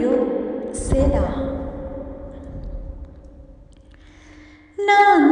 பிரியோ சேலா நான் உன்னோடு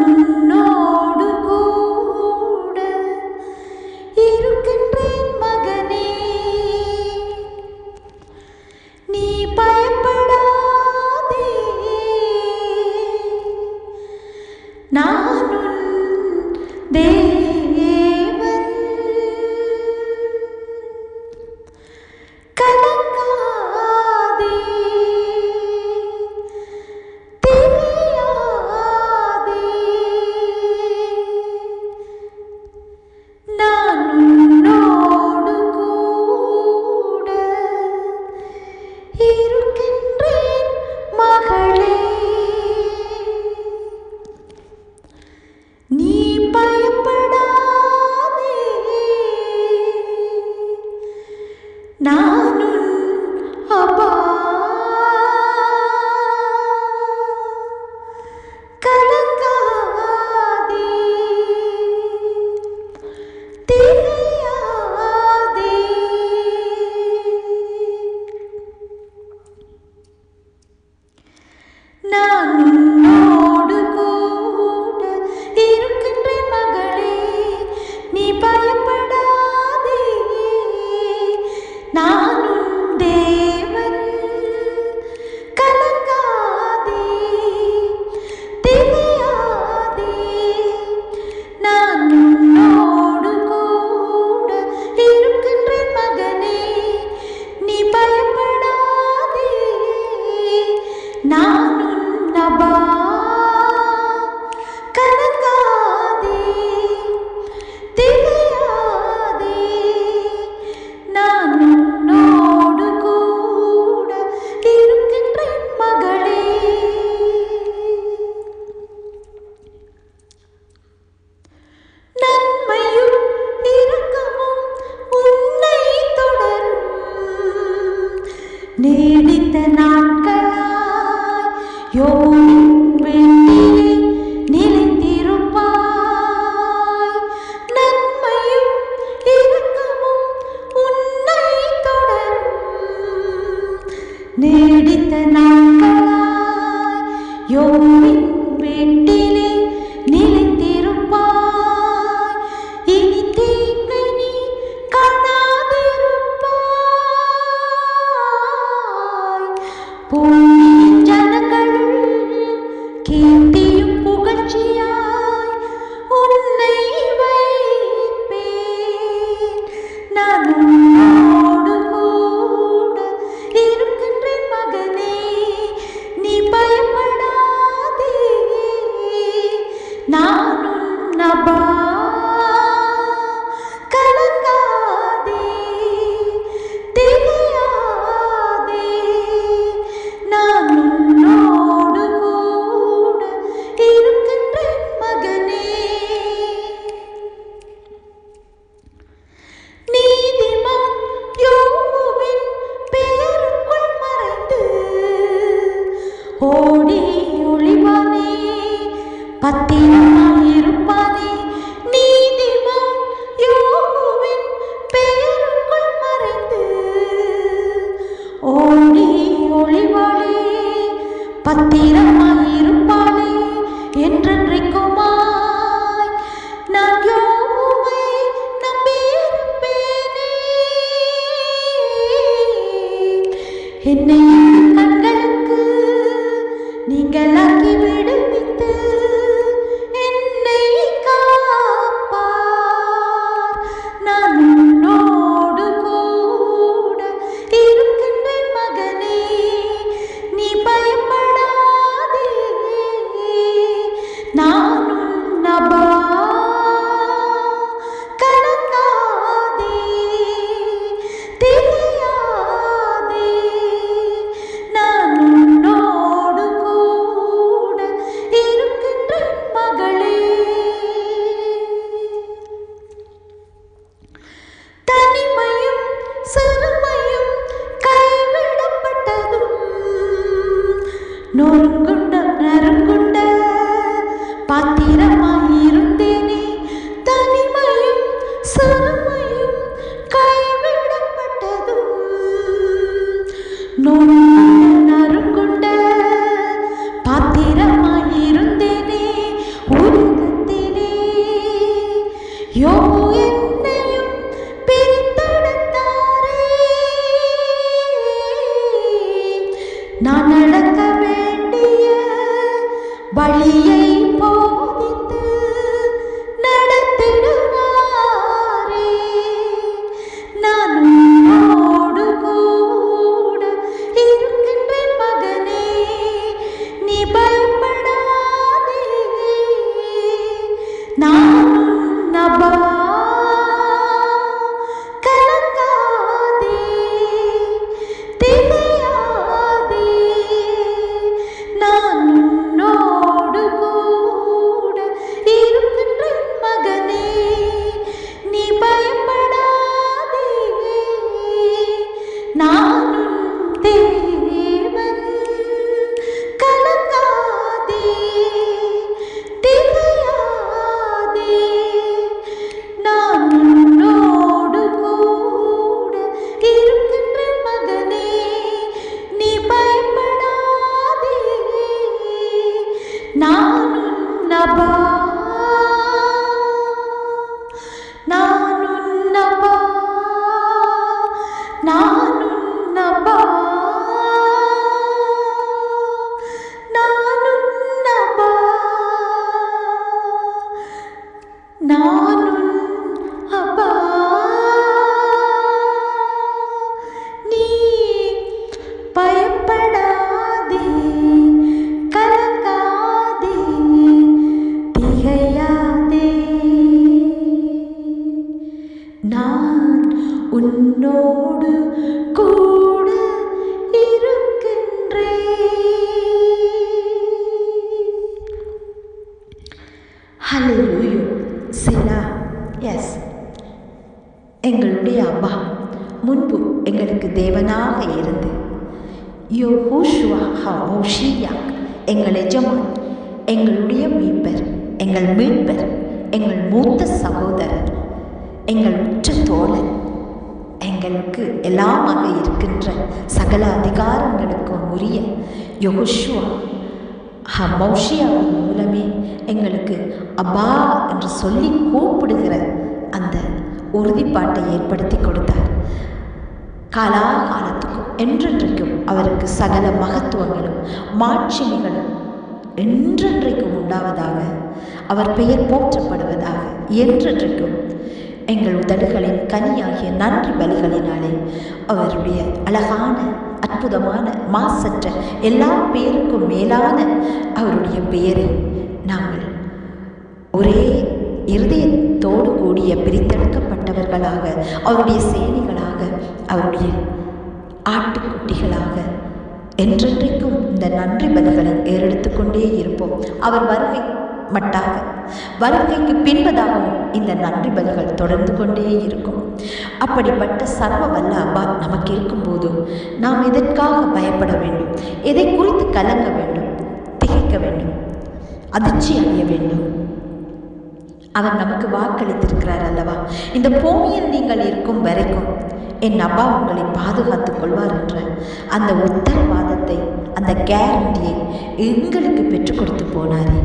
நான் நீடித்த நாட்களாய் யோவின் வீட்டிலே நான் உன்னோடு கூட இருக்கின்றேன். சிலா எஸ் எங்களுடைய அப்பா முன்பு எங்களுக்கு தேவனாக இருந்து. யோ ஹோஷியா எங்கள் எஜமான் எங்களுடைய மீட்பர் எங்கள் மீட்பர் எங்கள் மூத்த சகோதரர் எங்கள் உற்ற தோழன் எங்களுக்கு எல்லாமாக இருக்கின்ற சகல அதிகாரங்களுக்கும் உரிய யோகுஷுவா மௌஷியாவின் மூலமே எங்களுக்கு அப்பா என்று சொல்லி கூப்பிடுகிற அந்த உறுதிப்பாட்டை ஏற்படுத்தி கொடுத்தார். காலாகாலத்துக்கும் என்றென்றைக்கும் அவருக்கு சகல மகத்துவங்களும் மாட்சிமைகளும் என்றென்றைக்கும் உண்டாவதாக அவர் பெயர் போற்றப்படுவதாக என்றென்றைக்கும் எங்கள் உதடுகளின் கனியாகிய நன்றி பலிகளினாலே அவருடைய அழகான அற்புதமான மாசற்ற எல்லா பேருக்கும் மேலான அவருடைய பெயரை நாங்கள் ஒரே இருதயத்தோடு கூடிய பிரித்தெடுக்கப்பட்டவர்களாக அவருடைய சேனைகளாக அவருடைய ஆட்டுக்குட்டிகளாக என்றென்றைக்கும் இந்த நன்றி பலிகளை ஏறெடுத்து கொண்டே இருப்போம். அவர் வருகை மட்டாக. வருகைக்கு பின்பதாகவும் இந்த நன்றி பதில்கள் தொடர்ந்து கொண்டே இருக்கும். அப்படிப்பட்ட சர்வ வல்ல அப்பா நமக்கு இருக்கும்போது நாம் எதற்காக பயப்பட வேண்டும்? எதை குறித்து கலங்க வேண்டும்? திகைக்க வேண்டும்? அதிர்ச்சி அடைய வேண்டும்? அவர் நமக்கு வாக்களித்திருக்கிறார் அல்லவா? இந்த பூமியில் நீங்கள் இருக்கும் வரைக்கும் என் அப்பா உங்களை பாதுகாத்துக் கொள்வார் என்ற அந்த உத்தரவாதத்தை அந்த கேரண்டியை எங்களுக்கு பெற்றுக் கொடுத்து போனாரே.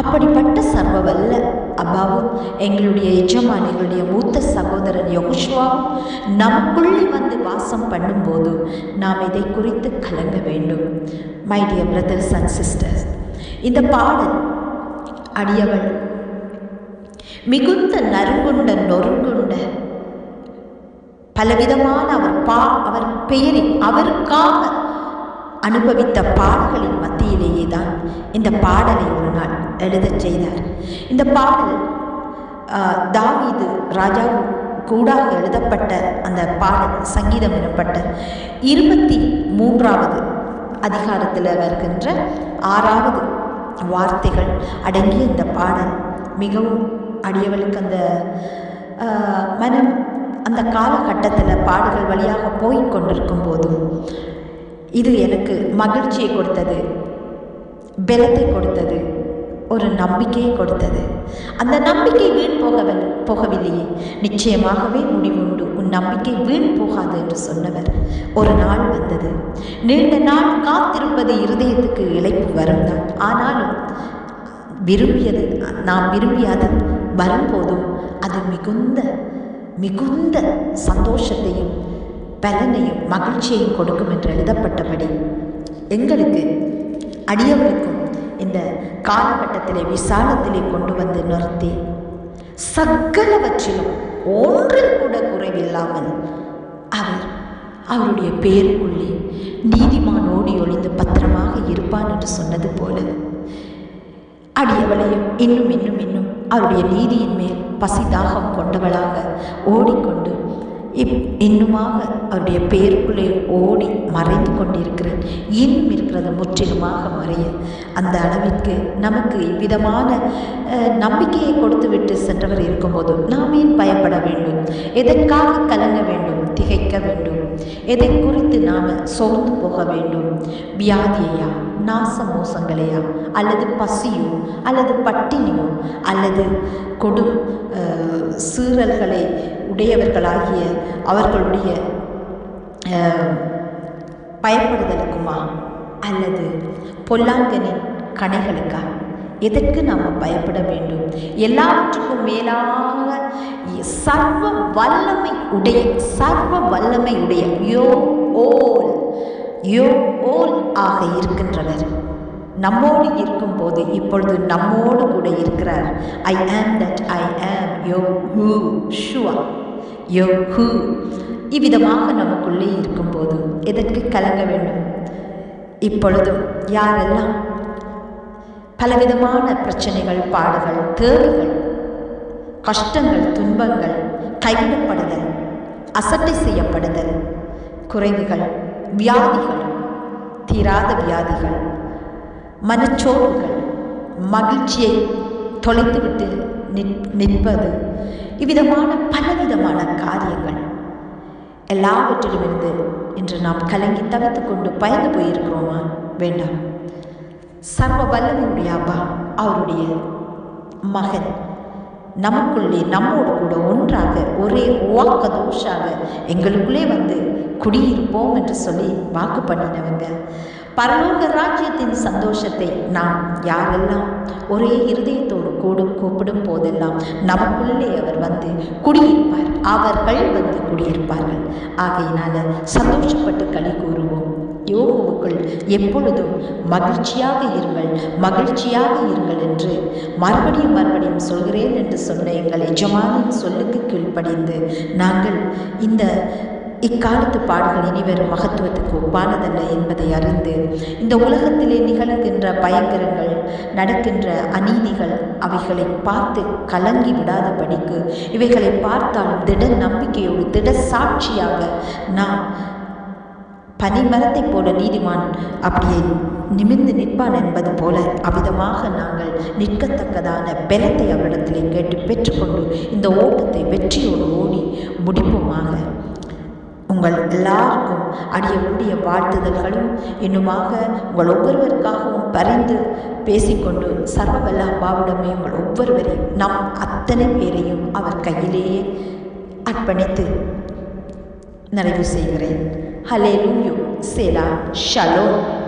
அப்படிப்பட்ட சர்வ வல்ல அப்பாவும் எங்களுடைய எஜமான் எங்களுடைய மூத்த சகோதரன் யோகுஷ்வாவும் நமக்குள்ளே வந்து வாசம் பண்ணும்போது நாம் இதை குறித்து கலங்க வேண்டும். My dear brothers and sisters இந்த பாடல் அடியவள் மிகுந்த நறுங்குண்ட நொறுங்குண்ட. பலவிதமான அவர் பா அவர் பெயரில் அவருக்காக அனுபவித்த பாடல்களின் மத்தியிலேயே தான் இந்த பாடலை ஒரு நாள் எழுதச் செய்தார். இந்த பாடல் ஆஹ், தாவீது ராஜா கூடாக எழுதப்பட்ட அந்த பாடல் சங்கீதம் எனப்பட்ட இருபத்தி மூன்றாவது அதிகாரத்தில் வருகின்ற ஆறாவது வார்த்தைகள் அடங்கிய இந்த பாடல் மிகவும் அடியவளுக்கு அந்த மனம் அந்த காலகட்டத்தில் பாடுகள் வழியாக போய் கொண்டிருக்கும் போதும் இது எனக்கு மகிழ்ச்சியை கொடுத்தது பலத்தை கொடுத்தது ஒரு நம்பிக்கையை கொடுத்தது. அந்த நம்பிக்கை வீண் போகவில்லை போகவில்லையே. நிச்சயமாகவே முடிவுண்டு. உன் நம்பிக்கை வீண் போகாது என்று சொன்னவர். ஒரு நாள் வந்தது. நீண்ட நாள் காத்திருப்பது இருதயத்துக்கு இழைப்பு வரும் தான். ஆனாலும் விரும்பியது நாம் விரும்பியது வரும்போதும் அது மிகுந்த மிகுந்த சந்தோஷத்தையும் பலனையும் மகிழ்ச்சியையும் கொடுக்கும் என்று எழுதப்பட்டபடி எங்களுக்கு அடியவருக்கும் இந்த காலகட்டத்திலே விசாலத்திலே கொண்டு வந்து நிறுத்தி சகலவற்றிலும் ஒன்றில் கூட குறைவில்லாமல் அவர் அவருடைய பெயருக்குள்ளே நீதிமான் ஓடி ஒளிந்து பத்திரமாக இருப்பான் என்று சொன்னது போல அடியவளையும் இன்னும் இன்னும் இன்னும் அவருடைய நீதியின் மேல் பசிதாகம் கொண்டவளாக ஓடிக்கொண்டு இப் இன்னுமாக அவருடைய பெயருக்குள்ளே ஓடி மறைந்து கொண்டிருக்கிறேன் இன்னும் இருக்கிறது முற்றிலுமாக மறைய. அந்த அளவிற்கு நமக்கு இவ்விதமான நம்பிக்கையை கொடுத்து விட்டு சென்றவர் இருக்கும்போது நாம் ஏன் பயப்பட வேண்டும்? எதற்காக கலங்க வேண்டும்? திகைக்க வேண்டும்? எதை குறித்து நாம் சோர்ந்து போக வேண்டும்? வியாதியையா? நாச மோசங்களையா அல்லது பசியோ அல்லது பட்டினியோ அல்லது கொடும் சீரல்களை உடையவர்களாகிய அவர்களுடைய பயப்படுதலுக்குமா? அல்லது பொல்லாங்கனின் கணைகளுக்கா? எதற்கு நாம் பயப்பட வேண்டும்? எல்லாவற்றுக்கும் மேலாக சர்வ வல்லமை உடைய சர்வ வல்லமை உடைய யோ ஓல் யோ ஓல் ஆக இருக்கின்றவர் நம்மோடு இருக்கும்போது இப்பொழுது நம்மோடு கூட இருக்கிறார். ஐ ஆம் தட் ஐ ஆம் யோ ஹூ ஷுவா. Yo who. இவ்விதமாக நமக்குள்ளே இருக்கும்போது எதற்கு கலங்க வேண்டும்? இப்பொழுதும் யாரெல்லாம் பலவிதமான பிரச்சனைகள் பாடுகள் தேவைகள் கஷ்டங்கள் துன்பங்கள் கைவிடப்படுதல் அசட்டை செய்யப்படுதல் குறைவுகள் வியாதிகள் தீராத வியாதிகள் மனச்சோர்வுகள் மகிழ்ச்சியை தொலைத்துவிட்டு நிற்பது இவ்விதமான பலவிதமான காரியங்கள் எல்லாவற்றிலுமிருந்து இன்று நாம் கலங்கி தவித்து கொண்டு பயந்து போயிருக்கிறோமா? வேண்டாம். சர்வ வல்லவனுடைய அப்பா அவருடைய மகன் நமக்குள்ளே நம்மோடு கூட ஒன்றாக ஒரே வாக்க தோஷாக எங்களுக்குள்ளே வந்து குடியிருப்போம் என்று சொல்லி வாக்கு பண்ணினவங்க. பரலோக ராஜ்யத்தின் சந்தோஷத்தை நாம் யாரெல்லாம் ஒரே இருதயத்தோடு கூடும் கூப்பிடும் போதெல்லாம் நமக்குள்ளே அவர் வந்து குடியிருப்பார். அவர்கள் வந்து குடியிருப்பார்கள். ஆகையினால சந்தோஷப்பட்டு களி கூறுவோம். யோகுவுக்குள் எப்பொழுதும் மகிழ்ச்சியாக இருங்கள் மகிழ்ச்சியாக இருங்கள் என்று மறுபடியும் மறுபடியும் சொல்கிறேன் என்று சொன்ன எங்கள் எஜமானின் சொல்லுக்கு கீழ்ப்படிந்து நாங்கள் இந்த இக்காலத்து பாடல்கள் இனிவரும் மகத்துவத்துக்கு ஒப்பானதல்ல என்பதை அறிந்து இந்த உலகத்திலே நிகழ்கின்ற பயங்கரங்கள் நடக்கின்ற அநீதிகள் அவைகளை பார்த்து கலங்கி விடாத படிக்கு இவைகளை பார்த்தாலும் திட நம்பிக்கையோடு திட சாட்சியாக நாம் பனிமரத்தை போல நீதிமான் அப்படியே நிமிர்ந்து நிற்பான் என்பது போல அவ்விதமாக நாங்கள் நிற்கத்தக்கதான பலத்தை அவரிடத்திலே கேட்டு பெற்றுக்கொண்டு இந்த ஓட்டத்தை வெற்றியோடு ஓடி முடிப்போமாக. உங்கள் எல்லாருக்கும் அடியக்கூடிய வாழ்த்துதல்களும் இன்னுமாக உங்கள் ஒவ்வொருவருக்காகவும் பரிந்து பேசிக்கொண்டு சர்வவல்ல அம்மாவிடமே உங்கள் ஒவ்வொருவரையும் நம் அத்தனை பேரையும் அவர் கையிலேயே அர்ப்பணித்து நிறைவு செய்கிறேன். हलेलुयु सेला शलोम